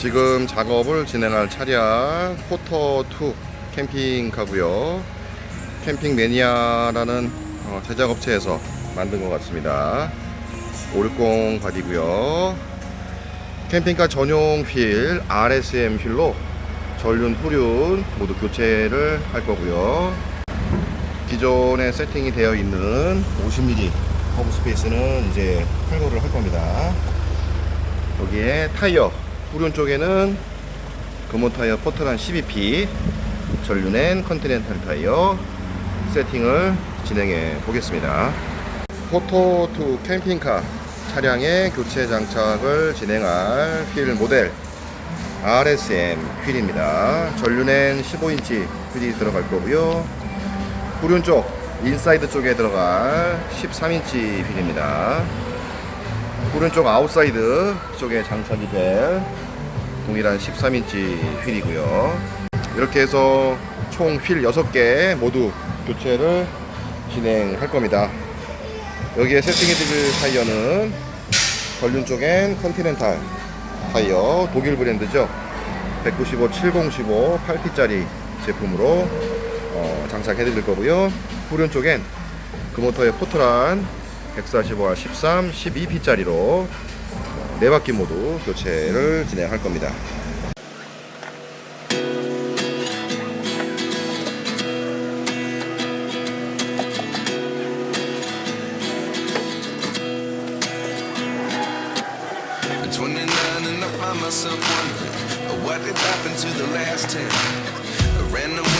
지금 작업을 진행할 차량 포터2 캠핑카고요. 캠핑 매니아라는 어, 제작업체에서 만든 것 같습니다. 560 바디고요. 캠핑카 전용 휠 RSM 휠로 전륜 후륜 모두 교체를 할 거고요. 기존에 세팅이 되어 있는 50mm 허브 스페이스는 이제 탈거를 할 겁니다. 여기에 타이어 후륜 쪽에는 금호 타이어 포트란 12P 전륜엔 컨티넨탈 타이어 세팅을 진행해 보겠습니다. 포토2 캠핑카 차량의 교체 장착을 진행할 휠 모델 RSM 휠입니다. 전륜엔 15인치 휠이 들어갈 거고요. 후륜 쪽 인사이드 쪽에 들어갈 13인치 휠입니다 오른쪽 아웃사이드 쪽에 장착이 될 동일한 13인치 휠이고요. 이렇게 해서 총 휠 6개 모두 교체를 진행할 겁니다. 여기에 세팅해드릴 타이어는 전륜 쪽엔 컨티넨탈 타이어 독일 브랜드죠. 195 7015 8T짜리 제품으로 어, 장착해드릴 거고요. 후륜 쪽엔 금호타이어 포트란 145R 13, 12P짜리로 네 바퀴 모두 교체를 진행할 겁니다. At 29 and I find myself wondering uh, what did happen to the last 10. I ran away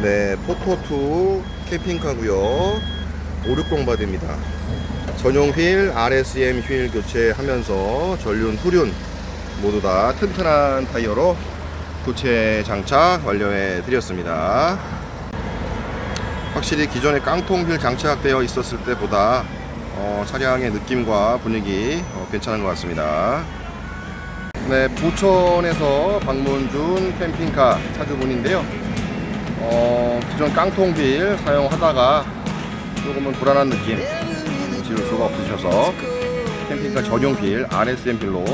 네, 포토2 캠핑카고요 560 바디입니다. 전용 휠, RSM 휠 교체하면서 전륜, 후륜 모두 다 튼튼한 타이어로 교체 장착 완료해 드렸습니다. 확실히 기존에 깡통 휠 장착되어 있었을 때보다 어, 차량의 느낌과 분위기 어, 괜찮은 것 같습니다. 네, 부천에서 방문 중 캠핑카 차주분인데요. 어, 기존 깡통빌 사용하다가 조금은 불안한 느낌 지울 수가 없으셔서 캠핑카 전용 빌 RSM 빌로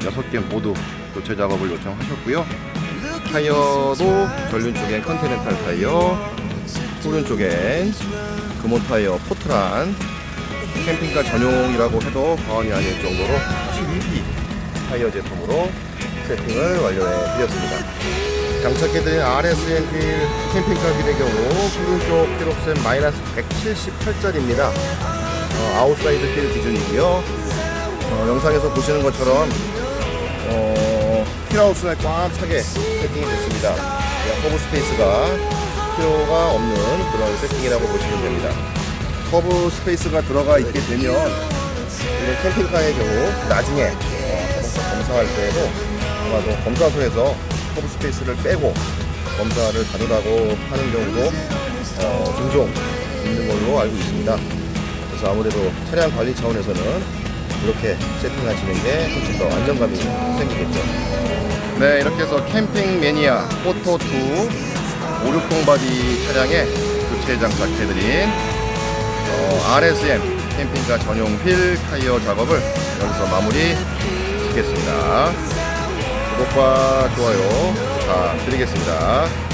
6개 모두 교체 작업을 요청하셨고요. 타이어도 전륜 쪽엔 컨티넨탈 타이어, 후륜 쪽엔 금호 타이어 포트란 캠핑카 전용이라고 해도 과언이 아닐 정도로 12P 타이어 제품으로 세팅을 완료해 드렸습니다. 장착해드린 RSM 휠 캠핑카 휠의 경우 후륜 쪽 휠옵션 마이너스 178짜리입니다. 어, 아웃사이드 휠 기준이고요. 어, 영상에서 보시는 것처럼 어, 휠하우스에 꽉 차게 세팅이 됐습니다. 네, 허브 스페이스가 필요가 없는 그런 세팅이라고 보시면 됩니다. 허브 스페이스가 들어가 있게 되면 이런 캠핑카의 경우 나중에 검사할 때에도 아마도 검사소에서 허브 스페이스를 빼고 검사를 받으라고 하는 경우도 어, 종종 있는 걸로 알고 있습니다. 그래서 아무래도 차량 관리 차원에서는 이렇게 세팅하시는 게 훨씬 더 안정감이 생기겠죠. 네, 이렇게 해서 캠핑 매니아 포토2 560 바디 차량에 교체 장착해드린 어, RSM 캠핑카 전용 휠 타이어 작업을 여기서 마무리 짓겠습니다. 구독과 좋아요 부탁드리겠습니다.